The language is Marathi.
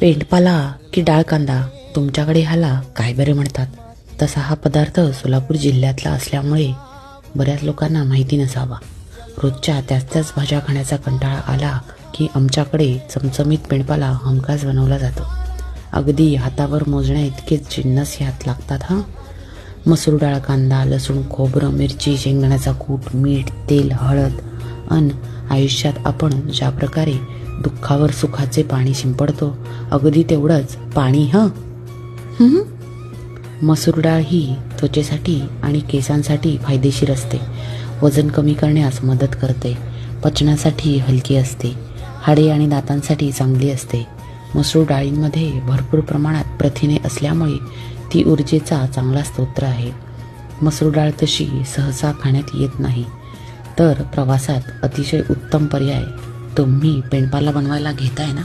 पेंडपाला की डाळ कांदा तुमच्याकडे ह्याला काय बरे म्हणतात? तसा हा पदार्थ सोलापूर जिल्ह्यातला असल्यामुळे बऱ्याच लोकांना माहिती नसावा. रोजच्या त्याच त्याच भाज्या खाण्याचा कंटाळा आला की आमच्याकडे चमचमीत पेंडपाला हमखास बनवला जातो. अगदी हातावर मोजण्या इतकेच जिन्नस ह्यात लागतात हां? मसूर डाळ कांदा लसूण खोबरं मिरची शेंगदाण्याचा कूट मीठ तेल हळद अन आयुष्यात आपण ज्या प्रकारे दुःखावर सुखाचे पाणी शिंपडतो. अगदी तेवढंच पाणी हं? मसूर डाळ ही त्वचेसाठी आणि केसांसाठी फायदेशीर असते. वजन कमी करण्यास मदत करते. पचनासाठी हलकी असते. हाडे आणि दातांसाठी चांगली असते. मसूर डाळींमध्ये भरपूर प्रमाणात प्रथिने असल्यामुळे ती ऊर्जेचा चांगला स्तोत्र आहे. मसूर डाळ तशी सहसा खाण्यात येत नाही. तर प्रवासात अतिशय उत्तम पर्याय तुम्ही पेंडपाला बनवायला घेताय ना?